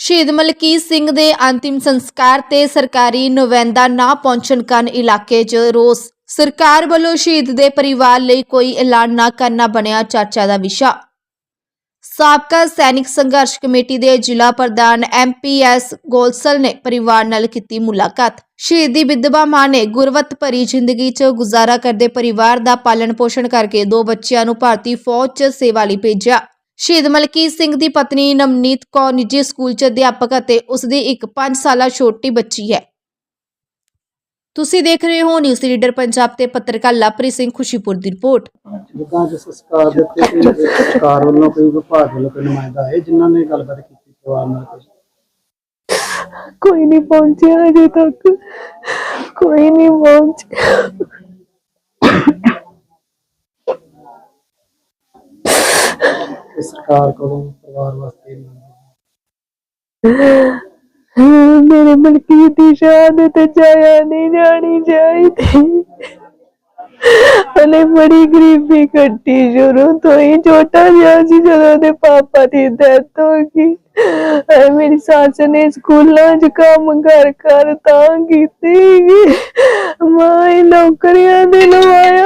ਸ਼ਹੀਦ ਮਲਕੀਤ ਸਿੰਘ ਦੇ ਅੰਤਿਮ ਸੰਸਕਾਰ ਤੇ ਸਰਕਾਰੀ ਨੁਵੈਂਦਾ ਨਾ ਪਹੁੰਚਣ ਕਾਰਨ ਇਲਾਕੇ 'ਚ ਰੋਸ। ਸਰਕਾਰ ਵੱਲੋਂ ਸ਼ਹੀਦ ਦੇ ਪਰਿਵਾਰ ਲਈ ਕੋਈ ਐਲਾਨ ਨਾ ਕਰਨਾ ਬਣਿਆ ਚਰਚਾ ਦਾ ਵਿਸ਼ਾ। ਸਾਬਕਾ ਸੈਨਿਕ ਸੰਘਰਸ਼ ਕਮੇਟੀ ਦੇ ਜ਼ਿਲ੍ਹਾ ਪ੍ਰਧਾਨ ਐਮਪੀਐਸ ਗੋਲਸਲ ਨੇ ਪਰਿਵਾਰ ਨਾਲ ਕੀਤੀ ਮੁਲਾਕਾਤ। ਸ਼ਹੀਦੀ ਵਿਧਵਾ ਮਾਂ ਨੇ ਗੁਰਵਤ ਭਰੀ ਜ਼ਿੰਦਗੀ 'ਚ ਗੁਜ਼ਾਰਾ ਕਰਦੇ ਪਰਿਵਾਰ ਦਾ ਪਾਲਣ ਪੋਸ਼ਣ ਕਰਕੇ ਦੋ ਬੱਚਿਆਂ ਨੂੰ ਭਾਰਤੀ ਫੌਜ 'ਚ ਸੇਵਾ ਲਈ ਭੇਜਿਆ। ਸ਼ਹੀਦ ਮਲਕੀਤ ਸਿੰਘ ਦੀ ਪਤਨੀ ਨਵਨੀਤ ਕੌਰ ਨਿੱਜੀ ਸਕੂਲ 'ਚ ਅਧਿਆਪਕ ਅਤੇ ਉਸ ਦੀ ਇੱਕ 5 ਸਾਲਾ ਛੋਟੀ ਬੱਚੀ ਹੈ। ਤੁਸੀਂ ਦੇਖ ਰਹੇ ਹੋ ਨਿਊਜ਼ ਰੀਡਰ ਪੰਜਾਬ ਤੇ ਪੱਤਰਕਾਰ ਲਵਪ੍ਰੀਤ ਸਿੰਘ ਖੁਸ਼ੀਪੁਰ ਦੀ ਰਿਪੋਰਟ। ਜਿੱਦਾਂ ਜਿਸ ਸੰਸਕਾਰ ਦੇ ਉੱਤੇ ਕੋਈ ਸਰਕਾਰ ਵੱਲੋਂ ਕੋਈ ਵਿਭਾਗ ਵੱਲੋਂ ਕੋਈ ਨੁਮਾਇੰਦਾ ਹੈ ਜਿਨ੍ਹਾਂ ਨੇ ਗੱਲਬਾਤ ਕੀਤੀ ਪਰਿਵਾਰ ਨਾਲ। ਕੋਈ ਕੋਈ ਨਹੀਂ ਪਹੁੰਚਿਆ ਅਜੇ ਤੱਕ। ਕੋਈ ਨਹੀਂ ਪਹੁੰਚਿਆ। ਕਿ ਸਰਕਾਰ ਕੋਲੋਂ ਪਰਿਵਾਰ ਵਾਸਤੇ ਮੇਰੇ ਮਲਕੀਤ ਦੀ ਸ਼ਹਾਦਤ ਜਾਇਆ ਨਹੀਂ ਜਾਣੀ ਚਾਹੀਦੀ। ਹਲੇ ਬੜੀ ਗਰੀਬੀ ਕੱਟੀ ਸ਼ੁਰੂ ਤੋਂ ਹੀ। ਛੋਟਾ ਜਿਹਾ ਸੀ ਜਦੋਂ ਦੇ ਪਾਪਾ ਦੀ ਡੈਥ ਹੋ ਗਈ। ਐ ਮੇਰੀ ਸੱਸ ਨੇ ਸਕੂਲਾਂ 'ਚ ਕੰਮ ਕਰ ਕਰ ਤਾਂ ਕੀਤੀ। ਮਾਂ ਨੌਕਰੀਆਂ ਦੇ ਲਵਾਇਆ।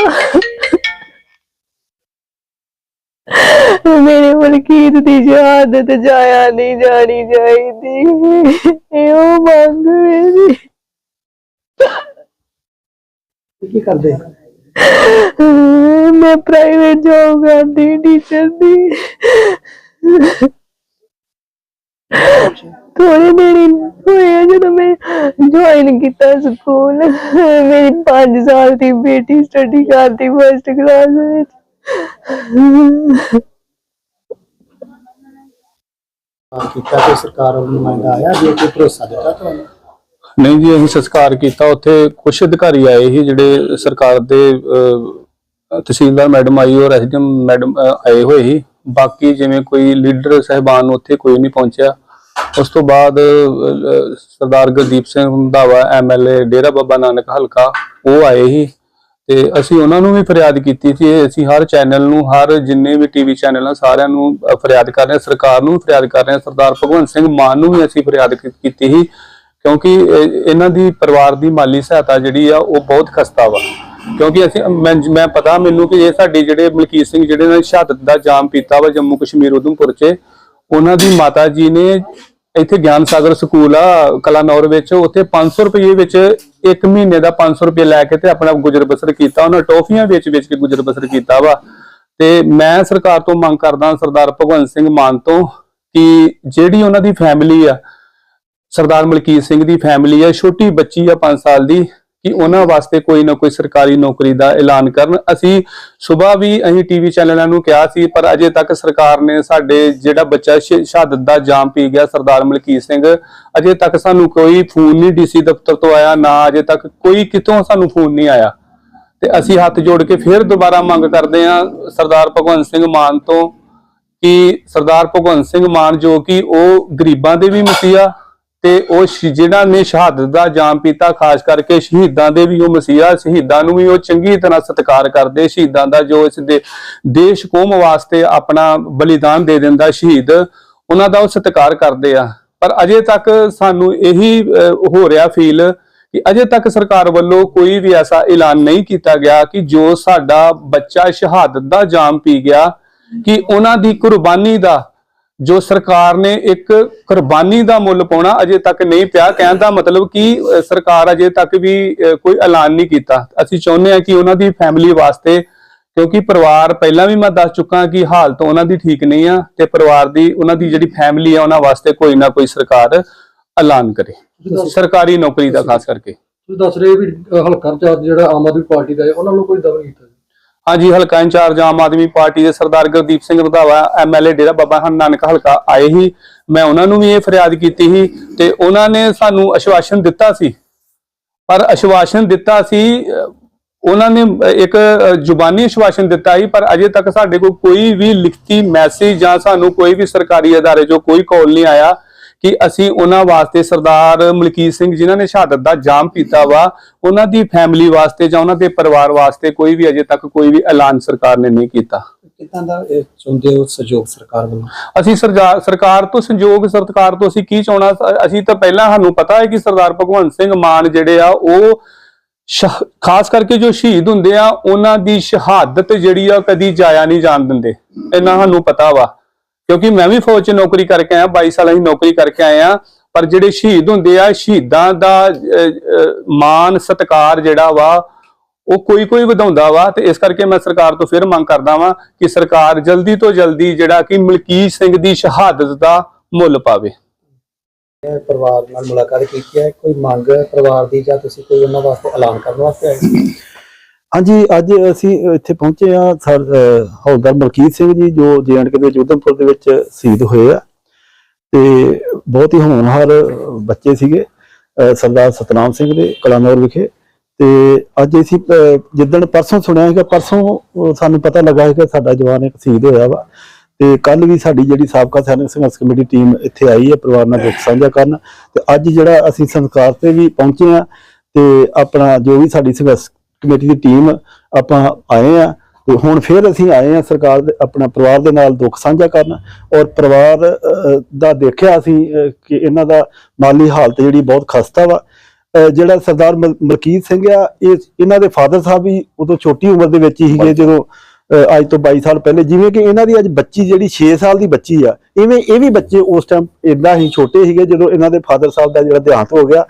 ਮੇਰੇ ਮਲਕੀਤ ਦੀ ਸ਼ਹਾਦਤ ਜਾਇਆ ਨਹੀਂ ਜਾਣੀ ਚਾਹੀਦੀ। ਇਹ ਉਹ ਮੰਗ ਮੇਰੀ। ਕੀ ਕਰਦੇ? ਮੈਂ ਪ੍ਰਾਈਵੇਟ ਜੌਬ ਕਰਦੀ ਟੀਚਰ ਦੀ। ਥੋੜੇ ਦਿਨ ਹੋਏ ਜਦੋਂ ਮੈਂ ਜੁਆਇਨ ਕੀਤਾ ਸਕੂਲ ਮੇਰੀ 5 ਸਾਲ ਦੀ ਬੇਟੀ ਸਟੱਡੀ ਕਰਦੀ ਫਸਟ ਕਲਾਸ ਵਿੱਚ। ਹਾਂ ਕੀਤਾ ਕਿ ਸਰਕਾਰ ਵੱਲੋਂ ਨੁਮਾਇੰਦਾ ਆਇਆ ਜੇ ਕੋਈ ਭਰੋਸਾ ਦਿੱਤਾ ਤੁਹਾਨੂੰ? ਨਹੀਂ ਜੀ ਅਸੀਂ ਸੰਸਕਾਰ ਕੀਤਾ। ਉੱਥੇ ਕੁਝ ਅਧਿਕਾਰੀ ਆਏ ਸੀ ਜਿਹੜੇ ਸਰਕਾਰ ਦੇ ਅਹ, ਤਹਿਸੀਲਦਾਰ ਮੈਡਮ ਆਈ ਔਰ ਐਸਡੀਐਮ ਮੈਡਮ ਅਹ, ਆਏ ਹੋਏ ਸੀ। ਬਾਕੀ ਜਿਵੇਂ ਕੋਈ ਲੀਡਰ ਸਹਿਬਾਨ ਉੱਥੇ ਕੋਈ ਨਹੀਂ ਪਹੁੰਚਿਆ। ਉਸ ਤੋਂ ਬਾਅਦ ਅਹ, ਸਰਦਾਰ ਗੁਰਦੀਪ ਸਿੰਘ ਰੰਧਾਵਾ ਐਮਐਲਏ ਡੇਰਾ ਬਾਬਾ ਨਾਨਕ ਹਲਕਾ ਉਹ ਆਏ ਸੀ। ਤੇ ਅਸੀਂ ਉਹਨਾਂ ਨੂੰ ਵੀ ਫਰਿਆਦ ਕੀਤੀ ਸੀ, ਇਹ ਅਸੀਂ ਹਰ ਚੈਨਲ ਨੂੰ, ਹਰ ਜਿੰਨੇ ਵੀ ਟੀਵੀ ਚੈਨਲ ਆ, ਸਾਰਿਆਂ ਨੂੰ ਫਰਿਆਦ ਕਰ ਰਹੇ ਸਰਕਾਰ ਨੂੰ ਵੀ ਫਰਿਆਦ ਕਰ ਰਹੇ ਹਾਂ, ਸਰਦਾਰ ਭਗਵੰਤ ਸਿੰਘ ਮਾਨ ਨੂੰ ਵੀ ਅਸੀਂ ਫਰਿਆਦ ਕੀਤੀ ਸੀ, ਕਿਉਂਕਿ ਇਹਨਾਂ ਦੀ ਪਰਿਵਾਰ ਦੀ ਮਾਲੀ ਸਹਾਇਤਾ ਜਿਹੜੀ ਆ, ਉਹ ਬਹੁਤ ਖਸਤਾ ਵਾ, ਕਿਉਂਕਿ ਅਸੀਂ, ਮੈਂ ਮੈਂ ਪਤਾ ਮੈਨੂੰ ਕਿ ਇਹ ਸਾਡੇ ਜਿਹੜੇ ਮਲਕੀਤ ਸਿੰਘ, ਜਿਹੜੇ ਨੇ ਸ਼ਹਾਦਤ ਦਾ ਜਾਮ ਪੀਤਾ ਵਾ ਜੰਮੂ ਕਸ਼ਮੀਰ ਉਧਮਪੁਰ 'ਚ, ਉਹਨਾਂ ਦੀ ਮਾਤਾ ਜੀ ਨੇ ਇੱਥੇ ਗਿਆਨ ਸਾਗਰ ਸਕੂਲ ਆ ਕਲਾਨੌਰ ਵਿੱਚ। ਉੱਥੇ 500 ਰੁਪਏ ਵਿੱਚ ਇੱਕ ਮਹੀਨੇ ਦਾ 500 ਰੁਪਏ ਲੈ ਕੇ ਤੇ ਆਪਣਾ ਗੁਜ਼ਰ ਬਸਰ ਕੀਤਾ। ਉਹਨਾਂ ਟੋਫੀਆਂ ਵੇਚ ਵੇਚ ਕੇ ਗੁਜ਼ਰ ਬਸਰ ਕੀਤਾ ਵਾ। ਤੇ ਮੈਂ ਸਰਕਾਰ ਤੋਂ ਮੰਗ ਕਰਦਾ ਸਰਦਾਰ ਭਗਵੰਤ ਸਿੰਘ ਮਾਨ ਤੋਂ ਕਿ ਜਿਹੜੀ ਉਹਨਾਂ ਦੀ ਫੈਮਿਲੀ ਆ, ਸਰਦਾਰ ਮਲਕੀਤ ਸਿੰਘ ਦੀ ਫੈਮਿਲੀ ਆ, ਛੋਟੀ ਬੱਚੀ ਆ 5 ਸਾਲ ਦੀ ਕਿ ਉਹਨਾਂ ਵਾਸਤੇ ਕੋਈ ਨਾ ਕੋਈ ਸਰਕਾਰੀ ਨੌਕਰੀ ਦਾ ਐਲਾਨ ਕਰਨ। ਅਸੀਂ ਸਵੇਰ ਵੀ ਅਸੀਂ ਟੀਵੀ ਚੈਨਲਾਂ ਨੂੰ ਕਿਹਾ ਸੀ, ਪਰ ਅਜੇ ਤੱਕ ਸਰਕਾਰ ਨੇ ਸਾਡੇ ਜਿਹੜਾ ਬੱਚਾ ਸ਼ਹਾਦਤ ਦਾ ਜਾਮ ਪੀ ਗਿਆ, ਸਰਦਾਰ ਮਲਕੀਤ ਸਿੰਘ। ਅਜੇ ਤੱਕ ਸਾਨੂੰ ਕੋਈ ਫੋਨ ਨਹੀਂ ਡੀਸੀ ਦਫ਼ਤਰ ਤੋਂ ਆਇਆ, ਨਾ ਅਜੇ ਤੱਕ ਕੋਈ ਕਿਤੋਂ ਸਾਨੂੰ ਫੋਨ ਨਹੀਂ ਆਇਆ। ਤੇ ਅਸੀਂ ਹੱਥ ਜੋੜ ਕੇ ਫਿਰ ਦੁਬਾਰਾ ਮੰਗ ਕਰਦੇ ਹਾਂ ਸਰਦਾਰ ਭਗਵੰਤ ਸਿੰਘ ਮਾਨ ਤੋਂ ਕਿ ਸਰਦਾਰ ਭਗਵੰਤ ਸਿੰਘ ਮਾਨ ਜੋ ਕਿ ਉਹ ਗਰੀਬਾਂ ਦੇ ਵੀ ਮਸੀਹਾ ਤੇ ਉਹ ਸ਼- ਜਿਨ੍ਹਾਂ ਨੇ ਸ਼ਹਾਦਤ ਦਾ ਜਾਮ ਪੀਤਾ, ਖਾਸ ਕਰਕੇ ਸ਼ਹੀਦਾਂ ਦੇ ਵੀ ਉਹ ਮਸੀਹਾ, ਸ਼ਹੀਦਾਂ ਨੂੰ ਵੀ ਉਹ ਚੰਗੀ ਤਰ੍ਹਾਂ ਸਤਿਕਾਰ ਕਰਦੇ, ਸ਼ਹੀਦਾਂ ਦਾ ਜੋ ਇਸ ਦੇ ਦੇਸ਼ ਕੌਮ ਵਾਸਤੇ ਆਪਣਾ ਬਲੀਦਾਨ ਦੇ ਦਿੰਦਾ ਸ਼ਹੀਦ, ਉਹਨਾਂ ਦਾ ਉਹ ਸਤਿਕਾਰ ਕਰਦੇ ਆ। ਪਰ ਅਜੇ ਤੱਕ ਸਾਨੂੰ ਇਹੀ ਹੋ ਰਿਹਾ ਫੀਲ ਕਿ ਅਜੇ ਤੱਕ ਸਰਕਾਰ ਵੱਲੋਂ ਕੋਈ ਵੀ ਐਸਾ ਐਲਾਨ ਨਹੀਂ ਕੀਤਾ ਗਿਆ ਕਿ ਜੋ ਸਾਡਾ ਬੱਚਾ ਸ਼ਹਾਦਤ ਦਾ ਜਾਮ ਪੀ ਗਿਆ, ਕਿ ਉਹਨਾਂ ਦੀ ਕੁਰਬਾਨੀ ਦਾ ਜੋ ਸਰਕਾਰ ਨੇ ਇੱਕ ਕੁਰਬਾਨੀ ਦਾ ਮੁੱਲ ਪਾਉਣਾ ਅਜੇ ਤੱਕ ਨਹੀਂ ਪਿਆ ਕਹਿਣ ਦਾ ਮਤਲਬ ਕਿ ਸਰਕਾਰ ਅਜੇ ਤੱਕ ਵੀ ਕੋਈ ਐਲਾਨ ਨਹੀਂ ਕੀਤਾ। ਅਸੀਂ ਚਾਹੁੰਦੇ ਹਾਂ ਕਿ ਉਹਨਾਂ ਦੀ ਫੈਮਿਲੀ ਵਾਸਤੇ ਕਿਉਂਕਿ ਪਰਿਵਾਰ ਪਹਿਲਾਂ ਵੀ ਮੈਂ ਦੱਸ ਚੁੱਕਾ ਕਿ ਹਾਲਤ ਉਹਨਾਂ ਦੀ ਠੀਕ ਨਹੀਂ ਆ ਤੇ ਪਰਿਵਾਰ ਦੀ ਉਹਨਾਂ ਦੀ ਜਿਹੜੀ ਫੈਮਿਲੀ ਆ ਉਹਨਾਂ ਵਾਸਤੇ ਕੋਈ ਨਾ ਕੋਈ ਸਰਕਾਰ ਐਲਾਨ ਕਰੇ। ਸਰਕਾਰੀ ਨੌਕਰੀ ਦਾ ਖਾਸ ਕਰਕੇ। ਤੁਸੀਂ ਦੱਸ ਰਹੇ ਵੀ ਹਲਕਾ ਇੰਚਾਰਜ ਜਿਹੜਾ ਆਮ ਆਦਮੀ ਪਾਰਟੀ ਦਾ ਹੈ ਉਹਨਾਂ ਨੂੰ ਕੋਈ ਦਵਾ ਨਹੀਂ ਕੀਤਾ। ਹਾਂਜੀ, ਹਲਕਾ ਇੰਚਾਰਜ ਆਮ ਆਦਮੀ ਪਾਰਟੀ ਦੇ ਸਰਦਾਰ ਗੁਰਦੀਪ ਸਿੰਘ ਰੰਧਾਵਾ ਐਮਐਲਏ ਡੇਰਾ ਬਾਬਾ ਹਨ ਨਾਨਕ ਹਲਕਾ ਆਏ ਹੀ ਮੈਂ ਉਹਨਾਂ ਨੂੰ ਵੀ ਇਹ ਫਰਿਆਦ ਕੀਤੀ ਸੀ ਤੇ ਉਹਨਾਂ ਨੇ ਸਾਨੂੰ ਅਸ਼ਵਾਸਨ ਦਿੱਤਾ ਸੀ। ਪਰ ਅਸ਼ਵਾਸਨ ਦਿੱਤਾ ਸੀ ਉਹਨਾਂ ਨੇ ਇੱਕ ਜ਼ੁਬਾਨੀ ਅਸ਼ਵਾਸਨ ਦਿੱਤਾ ਸੀ, ਪਰ ਅਜੇ ਤੱਕ ਸਾਡੇ ਕੋਲ ਕੋਈ ਵੀ ਲਿਖਤੀ ਮੈਸੇਜ ਜਾਂ ਸਾਨੂੰ ਕੋਈ ਵੀ ਸਰਕਾਰੀ ਅਦਾਰੇ ਚੋਂ ਕੋਈ ਕਾਲ ਨਹੀਂ ਆਇਆ। ਕਿ ਅਸੀਂ ਉਹਨਾਂ ਵਾਸਤੇ ਸਰਦਾਰ ਮਲਕੀਤ ਸਿੰਘ ਜਿਨ੍ਹਾਂ ਨੇ ਸ਼ਹਾਦਤ ਦਾ ਜਾਮ ਪੀਤਾ ਵਾ ਉਹਨਾਂ ਦੀ ਫੈਮਿਲੀ ਵਾਸਤੇ ਜਾਂ ਉਹਨਾਂ ਦੇ ਪਰਿਵਾਰ ਵਾਸਤੇ ਕੋਈ ਵੀ ਅਜੇ ਤੱਕ ਕੋਈ ਵੀ ਐਲਾਨ ਸਰਕਾਰ ਨੇ ਨਹੀਂ ਕੀਤਾ। ਕਿੱਦਾਂ ਦਾ ਇਹ ਚਾਹੁੰਦੇ ਹੋ ਸਹਿਯੋਗ ਸਰਕਾਰ ਵੱਲੋਂ? ਅਸੀਂ ਸਰਕਾਰ ਤੋਂ ਸੰਯੋਗ ਸਰਕਾਰ ਤੋਂ ਅਸੀਂ ਕੀ ਚਾਹਣਾ? ਅਸੀਂ ਤਾਂ ਪਹਿਲਾਂ ਸਾਨੂੰ ਪਤਾ ਹੈ ਕਿ ਸਰਦਾਰ ਭਗਵੰਤ ਸਿੰਘ ਮਾਨ ਜਿਹੜੇ ਆ ਉਹ ਖਾਸ ਕਰਕੇ ਜੋ ਸ਼ਹੀਦ ਹੁੰਦੇ ਆ ਉਹਨਾਂ ਦੀ ਸ਼ਹਾਦਤ ਜਿਹੜੀ ਆ ਕਦੀ ਜਾਇਆ ਨਹੀਂ ਜਾਣ ਦਿੰਦੇ। ਇਹਨਾਂ ਸਾਨੂੰ ਪਤਾ ਵਾ। ਕਿਉਂਕਿ ਮੈਂ ਵੀ ਫੌਜ 'ਚ ਨੌਕਰੀ ਕਰਕੇ ਆਇਆ 22 ਸਾਲ ਅਸੀਂ ਨੌਕਰੀ ਕਰਕੇ ਆਏ ਪਰ ਜਿਹੜੇ ਸ਼ਹੀਦ ਹੁੰਦੇ ਆ, ਸ਼ਹੀਦਾਂ ਦਾ ਮਾਨ ਸਤਕਾਰ ਜਿਹੜਾ ਵਾ, ਉਹ ਕੋਈ ਕੋਈ ਵਧਾਉਂਦਾ ਵਾ ਤੇ ਇਸ ਕਰਕੇ ਮੈਂ ਸਰਕਾਰ ਤੋਂ ਫਿਰ ਮੰਗ ਕਰਦਾ ਵਾਂ ਕਿ ਸਰਕਾਰ ਜਲਦੀ ਤੋਂ ਜਲਦੀ ਜਿਹੜਾ ਕਿ ਮਲਕੀਤ ਸਿੰਘ ਦੀ ਸ਼ਹਾਦਤ ਦਾ ਮੁੱਲ ਪਾਵੇ। ਪਰਿਵਾਰ ਨਾਲ ਮੁਲਾਕਾਤ ਕੀਤੀ ਹੈ, ਕੋਈ ਮੰਗ ਪਰਿਵਾਰ ਦੀ ਜਾਂ ਤੁਸੀਂ ਕੋਈ ਉਹਨਾਂ ਵਾਸਤੇ ਐਲਾਨ ਕਰਨ ਵਾਸਤੇ ਆਏ ਹਾਂਜੀ, ਅੱਜ ਅਸੀਂ ਇੱਥੇ ਪਹੁੰਚੇ ਆ ਸਰ ਅਹ ਹੌਲਦਾਰ ਮਲਕੀਤ ਸਿੰਘ ਜੀ, ਜੋ ਜੇਐਂਡਕੇ ਦੇ ਜੋਧਨਪੁਰ ਦੇ ਵਿੱਚ ਸ਼ਹੀਦ ਹੋਏ ਆ। ਤੇ ਬਹੁਤ ਹੀ ਹੋਣਹਾਰ ਬੱਚੇ ਸੀਗੇ ਸਰਦਾਰ ਸਤਨਾਮ ਸਿੰਘ ਦੇ ਕਲਾਨੌਰ ਵਿਖੇ। ਤੇ ਅੱਜ ਅਸੀਂ ਜਿੱਦਣ ਪਰਸੋਂ ਸੁਣਿਆ ਸੀਗਾ, ਪਰਸੋਂ ਸਾਨੂੰ ਪਤਾ ਲੱਗਾ ਸੀ ਕਿ ਸਾਡਾ ਜਵਾਨ ਇੱਕ ਸ਼ਹੀਦ ਹੋਇਆ ਵਾ। ਤੇ ਕੱਲ ਵੀ ਸਾਡੀ ਜਿਹੜੀ ਸਾਬਕਾ ਸੈਨਿਕ ਸੰਘਰਸ਼ ਕਮੇਟੀ ਟੀਮ ਇੱਥੇ ਆਈ ਹੈ, ਪਰਿਵਾਰ ਨਾਲ ਦੁੱਖ ਸਾਂਝਾ ਕਰਨ। ਤੇ ਅੱਜ ਜਿਹੜਾ ਅਸੀਂ ਸੰਸਕਾਰ ਤੇ ਵੀ ਪਹੁੰਚੇ ਆ ਤੇ ਆਪਣਾ ਜੋ ਵੀ ਸਾਡੀ ਸੰਘਰਸ਼ ਕਮੇਟੀ ਦੀ ਟੀਮ ਆਪਾਂ ਆਏ ਆ ਤੇ ਹੁਣ ਫਿਰ ਅਸੀਂ ਆਏ ਆ ਸਰਕਾਰ ਦੇ ਆਪਣਾ ਪਰਿਵਾਰ ਦੇ ਨਾਲ ਦੁੱਖ ਸਾਂਝਾ ਕਰਨ ਔਰ ਪਰਿਵਾਰ ਦਾ ਦੇਖਿਆ ਅਸੀਂ ਕਿ ਇਹਨਾਂ ਦਾ ਮਾਲੀ ਹਾਲਤ ਜਿਹੜੀ ਬਹੁਤ ਖਸਤਾ ਵਾ। ਜਿਹੜਾ ਸਰਦਾਰ ਮਲ- ਮਲਕੀਤ ਸਿੰਘ ਆ ਇਹ ਇਹਨਾਂ ਦੇ ਫਾਦਰ ਸਾਹਿਬ ਵੀ ਉਦੋਂ ਛੋਟੀ ਉਮਰ ਦੇ ਵਿੱਚ ਹੀ ਸੀਗੇ ਜਦੋਂ ਅੱਜ ਤੋਂ 22 ਸਾਲ ਪਹਿਲੇ, ਜਿਵੇਂ ਕਿ ਇਹਨਾਂ ਦੀ ਅੱਜ ਬੱਚੀ ਜਿਹੜੀ 6 ਸਾਲ ਦੀ ਬੱਚੀ ਆ, ਇਵੇਂ ਇਹ ਵੀ ਬੱਚੇ ਉਸ ਟਾਈਮ ਇਦਾਂ ਹੀ ਛੋਟੇ ਸੀਗੇ ਜਦੋਂ ਇਹਨਾਂ ਦੇ ਫਾਦਰ ਸਾਹਿਬ ਦਾ ਜਿਹੜਾ ਦੇਹਾਂਤ ਹੋ ਗਿਆ।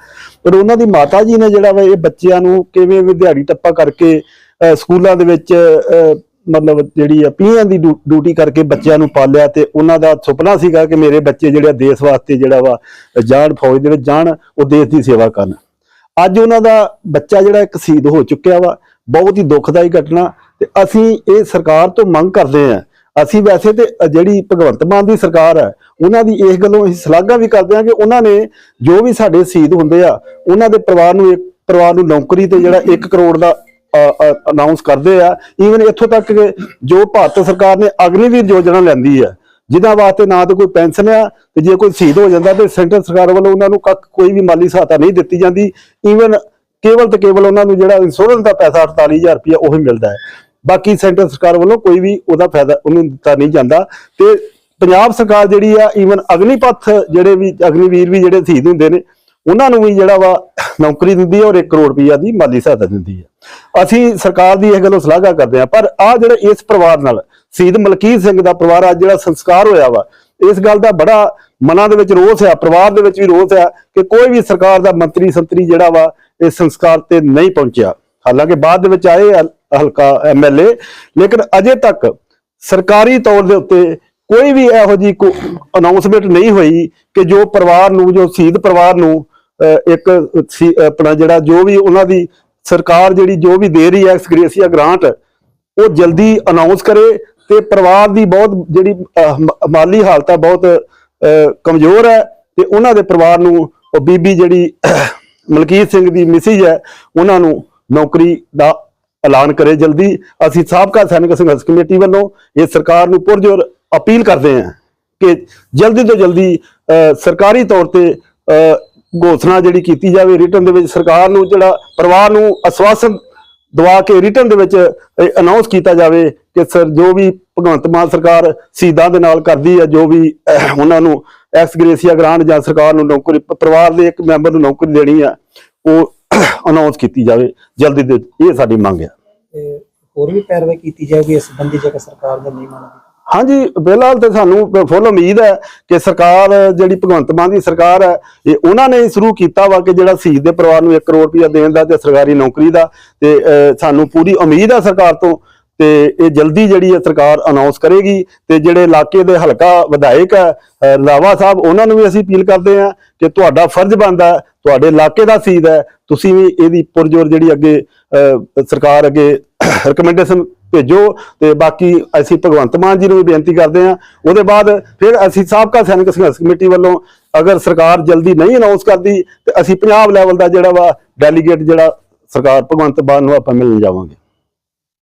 ਪਰ ਉਹਨਾਂ ਦੀ ਮਾਤਾ ਜੀ ਨੇ ਜਿਹੜਾ ਵਾ ਇਹ ਬੱਚਿਆਂ ਨੂੰ ਕਿਵੇਂ ਵੀ ਦਿਹਾੜੀ ਟੱਪਾ ਕਰਕੇ ਸਕੂਲਾਂ ਦੇ ਵਿੱਚ ਮਤਲਬ ਜਿਹੜੀ ਆ ਪੀਆਂ ਦੀ ਡਿਊ- ਡਿਊਟੀ ਕਰਕੇ ਬੱਚਿਆਂ ਨੂੰ ਪਾਲਿਆ ਤੇ ਉਹਨਾਂ ਦਾ ਸੁਪਨਾ ਸੀਗਾ ਕਿ ਮੇਰੇ ਬੱਚੇ ਜਿਹੜੇ ਆ ਦੇਸ਼ ਵਾਸਤੇ ਜਿਹੜਾ ਵਾ ਜਾਣ, ਫੌਜ ਦੇ ਵਿੱਚ ਜਾਣ, ਉਹ ਦੇਸ਼ ਦੀ ਸੇਵਾ ਕਰਨ। ਅੱਜ ਉਹਨਾਂ ਦਾ ਬੱਚਾ ਜਿਹੜਾ ਇੱਕ ਸ਼ਹੀਦ ਹੋ ਚੁੱਕਿਆ ਵਾ, ਬਹੁਤ ਹੀ ਦੁਖਦਾਈ ਘਟਨਾ। ਤੇ ਅਸੀਂ ਇਹ ਸਰਕਾਰ ਤੋਂ ਮੰਗ ਕਰਦੇ ਆ ਅਸੀਂ ਵੈਸੇ ਤੇ ਜਿਹੜੀ ਭਗਵੰਤ ਮਾਨ ਦੀ ਸਰਕਾਰ ਹੈ, ਉਹਨਾਂ ਦੀ ਇਸ ਗੱਲੋਂ ਅਸੀਂ ਸ਼ਲਾਘਾ ਵੀ ਕਰਦੇ ਹਾਂ ਕਿ ਉਹਨਾਂ ਨੇ ਜੋ ਵੀ ਸਾਡੇ ਸ਼ਹੀਦ ਹੁੰਦੇ ਆ, ਉਹਨਾਂ ਦੇ ਪਰਿਵਾਰ ਨੂੰ ਇੱਕ, ਪਰਿਵਾਰ ਨੂੰ ਨੌਕਰੀ ਤੇ ਜਿਹੜਾ 1 ਕਰੋੜ ਦਾ ਅਨਾਉਂਸ ਕਰਦੇ ਆ। ਈਵਨ ਇੱਥੋਂ ਤੱਕ ਕਿ ਜੋ ਭਾਰਤ ਸਰਕਾਰ ਨੇ ਅਗਨੀਵੀਰ ਯੋਜਨਾ ਲੈਂਦੀ ਆ ਜਿਨ੍ਹਾਂ ਵਾਸਤੇ ਨਾ ਤਾਂ ਕੋਈ ਪੈਨਸ਼ਨ ਆ, ਤੇ ਜੇ ਕੋਈ ਸ਼ਹੀਦ ਹੋ ਜਾਂਦਾ ਤੇ ਸੈਂਟਰ ਸਰਕਾਰ ਵੱਲੋਂ ਉਹਨਾਂ ਨੂੰ ਕੱਖ ਕੋਈ ਵੀ ਮਾਲੀ ਸਹਾਇਤਾ ਨਹੀਂ ਦਿੱਤੀ ਜਾਂਦੀ। ਈਵਨ ਕੇਵਲ ਤੇ ਕੇਵਲ ਉਹਨਾਂ ਨੂੰ ਜਿਹੜਾ ਇੰਸ਼ੋਰੈਂਸ ਦਾ ਪੈਸਾ 48000 ਰੁਪਇਆ ਉਹ ਹੀ ਮਿਲਦਾ ਹੈ। ਬਾਕੀ ਸੈਂਟਰ ਸਰਕਾਰ ਵੱਲੋਂ ਕੋਈ ਵੀ ਉਹਦਾ ਫਾਇਦਾ ਉਹਨੂੰ ਦਿੱਤਾ ਨਹੀਂ ਜਾਂਦਾ ਤੇ ਪੰਜਾਬ ਸਰਕਾਰ ਜਿਹੜੀ ਆ ਈਵਨ ਅਗਨੀਪਥ ਜਿਹੜੇ ਵੀ ਅਗਨੀਵੀਰ ਵੀ ਜਿਹੜੇ ਸ਼ਹੀਦ ਹੁੰਦੇ ਨੇ, ਉਹਨਾਂ ਨੂੰ ਵੀ ਜਿਹੜਾ ਵਾ ਨੌਕਰੀ ਦਿੰਦੀ ਹੈ ਔਰ 1 ਕਰੋੜ ਰੁਪਈਆ ਦੀ ਮਾਲੀ ਸਹਾਇਤਾ ਦਿੰਦੀ ਹੈ ਅਸੀਂ ਸਰਕਾਰ ਦੀ ਇਹ ਗੱਲੋਂ ਸ਼ਲਾਘਾ ਕਰਦੇ ਹਾਂ ਪਰ ਆ ਜਿਹੜੇ ਇਸ ਪਰਿਵਾਰ ਨਾਲ, ਸ਼ਹੀਦ ਮਲਕੀਤ ਸਿੰਘ ਦਾ ਪਰਿਵਾਰ ਅੱਜ ਜਿਹੜਾ ਸੰਸਕਾਰ ਹੋਇਆ ਵਾ, ਇਸ ਗੱਲ ਦਾ ਬੜਾ ਮਨਾਂ ਦੇ ਵਿੱਚ ਰੋਸ ਆ, ਪਰਿਵਾਰ ਦੇ ਵਿੱਚ ਵੀ ਰੋਸ ਆ ਕਿ ਕੋਈ ਵੀ ਸਰਕਾਰ ਦਾ ਮੰਤਰੀ ਸੰਤਰੀ ਜਿਹੜਾ ਵਾ, ਇਸ ਸੰਸਕਾਰ ਤੇ ਨਹੀਂ ਪਹੁੰਚਿਆ। ਹਾਲਾਂਕਿ ਬਾਅਦ ਦੇ ਵਿੱਚ ਆਏ ਹਲ- ਹਲਕਾ ਐਮਐਲਏ ਲੇਕਿਨ ਅਜੇ ਤੱਕ ਸਰਕਾਰੀ ਤੌਰ ਦੇ ਉੱਤੇ ਕੋਈ ਵੀ ਇਹੋ ਜੀ ਅਨਾਉਂਸਮੈਂਟ ਨਹੀਂ ਹੋਈ ਕਿ ਜੋ ਪਰਿਵਾਰ ਨੂੰ, ਜੋ ਸ਼ਹੀਦ ਪਰਿਵਾਰ ਨੂੰ ਇੱਕ ਸੀ- ਆਪਣਾ ਜਿਹੜਾ ਜੋ ਵੀ ਉਹਨਾਂ ਦੀ ਸਰਕਾਰ ਜਿਹੜੀ ਜੋ ਵੀ ਦੇ ਰਹੀ ਹੈ ਐਕਸਗ੍ਰੇਸੀਆ ਗ੍ਰਾਂਟ, ਉਹ ਜਲਦੀ ਅਨਾਉਂਸ ਕਰੇ ਤੇ ਪਰਿਵਾਰ ਦੀ ਬਹੁਤ ਜਿਹੜੀ ਮਾਲੀ ਹਾਲਤ ਹੈ ਬਹੁਤ ਕਮਜ਼ੋਰ ਹੈ ਤੇ ਉਹਨਾਂ ਦੇ ਪਰਿਵਾਰ ਨੂੰ ਉਹ ਬੀਬੀ ਜਿਹੜੀ ਮਲਕੀਤ ਸਿੰਘ ਦੀ ਮਿਸਿਜ ਹੈ, ਉਹਨਾਂ ਨੂੰ ਨੌਕਰੀ ਦਾ ਐਲਾਨ ਕਰੇ ਜਲਦੀ। ਅਸੀਂ ਸਾਬਕਾ ਸੈਨਿਕ ਸੰਘਰਸ਼ ਕਮੇਟੀ ਵੱਲੋਂ ਇਹ ਸਰਕਾਰ ਨੂੰ ਪੁਰਜੋਰ ਅਪੀਲ ਕਰਦੇ ਹਾਂ ਕਿ ਜਲਦੀ ਤੋਂ ਜਲਦੀ ਸਰਕਾਰੀ ਤੌਰ ਤੇ ਘੋਸ਼ਣਾ ਜਿਹੜੀ ਕੀਤੀ ਜਾਵੇ ਰਿਟਰਨ ਦੇ ਵਿੱਚ, ਸਰਕਾਰ ਨੂੰ ਜਿਹੜਾ ਪਰਿਵਾਰ ਨੂੰ ਅਸਵਾਸਨ ਦਵਾ ਕੇ ਰਿਟਰਨ ਦੇ ਵਿੱਚ ਅਨਾਉਂਸ ਕੀਤਾ ਜਾਵੇ ਕਿ ਸਰ, ਜੋ ਵੀ ਭਗਵੰਤ ਮਾਨ ਸਰਕਾਰ ਸ਼ਹੀਦਾਂ ਦੇ ਨਾਲ ਕਰਦੀ ਹੈ, ਜੋ ਵੀ ਉਹਨਾਂ ਨੂੰ ਐਕਸ ਗ੍ਰੇਸੀਆ ਗ੍ਰਾਂਟ ਜਾਂ ਸਰਕਾਰ ਨੂੰ ਨੌਕਰੀ, ਪਰਿਵਾਰ ਦੇ ਇੱਕ ਮੈਂਬਰ ਨੂੰ ਨੌਕਰੀ ਦੇਣੀ ਆ ਉਹ ਅਨਾਉਂਸ ਕੀਤੀ ਜਾਵੇ। ਜਲਦੀ ਦੇ, ਇਹ ਸਾਡੀ ਮੰਗ ਹੈ। ਹੋਰ ਵੀ ਪੈਰਵਾਈ ਕੀਤੀ ਜਾਊਗੀ ਇਸ ਸੰਬੰਧੀ ਜੇਕਰ ਸਰਕਾਰ ਦਾ ਨਹੀਂ ਮੰਨਦੀ? ਹਾਂਜੀ ਬਿਲਹਾਲ ਤੇ ਸਾਨੂੰ ਫੁੱਲ ਉਮੀਦ ਹੈ ਕਿ ਸਰਕਾਰ ਜਿਹੜੀ ਭਗਵੰਤ ਮਾਨ ਦੀ ਸਰਕਾਰ ਹੈ ਇਹ ਉਹਨਾਂ ਨੇ ਸ਼ੁਰੂ ਕੀਤਾ ਵਾ ਕਿ ਜਿਹੜਾ ਸ਼ਹੀਦ ਦੇ ਪਰਿਵਾਰ ਨੂੰ 1 ਕਰੋੜ ਰੁਪਇਆ ਦੇਣ ਦਾ ਤੇ ਸਰਕਾਰੀ ਨੌਕਰੀ ਦਾ ਤੇ ਅਹ, ਸਾਨੂੰ ਪੂਰੀ ਉਮੀਦ ਹੈ ਸਰਕਾਰ ਤੋਂ ਤੇ ਇਹ ਜਲਦੀ ਜਿਹੜੀ ਹੈ ਸਰਕਾਰ ਅਨਾਉਂਸ ਕਰੇਗੀ ਤੇ ਜਿਹੜੇ ਇਲਾਕੇ ਦੇ ਹਲਕਾ ਵਿਧਾਇਕ ਹੈ ਲਾਵਾ ਸਾਹਿਬ, ਉਹਨਾਂ ਨੂੰ ਵੀ ਅਸੀਂ ਅਪੀਲ ਕਰਦੇ ਹਾਂ ਕਿ ਤੁਹਾਡਾ ਫਰਜ਼ ਬਣਦਾ ਤੁਹਾਡੇ ਇਲਾਕੇ ਦਾ ਸੀਦ ਹੈ, ਤੁਸੀਂ ਵੀ ਇਹਦੀ ਪੁਰਜੋਰ ਜਿਹੜੀ ਅੱਗੇ ਸਰਕਾਰ ਅੱਗੇ ਰეკਮੈਂਡੇਸ਼ਨ ਭੇਜੋ ਤੇ ਬਾਕੀ ਅਸੀਂ ਭਗਵੰਤ ਮਾਨ ਜੀ ਨੂੰ ਵੀ ਬੇਨਤੀ ਕਰਦੇ ਹਾਂ। ਉਹਦੇ ਬਾਅਦ ਫਿਰ ਅਸੀਂ ਸਾਬਕਾ ਸੈਨਿਕ ਸੰਘਰਸ਼ ਕਮੇਟੀ ਵੱਲੋਂ ਅਗਰ ਸਰਕਾਰ ਜਲਦੀ ਨਹੀਂ ਅਨਾਉਂਸ ਕਰਦੀ ਤੇ ਅਸੀਂ ਪੰਜਾਬ ਲੈਵਲ ਦਾ ਜਿਹੜਾ ਵਾ ਡੈਲੀਗੇਟ ਜਿਹੜਾ ਸਰਕਾਰ ਭਗਵੰਤ ਮਾਨ ਨੂੰ ਆਪਾਂ ਮਿਲਣ ਜਾਵਾਂਗੇ।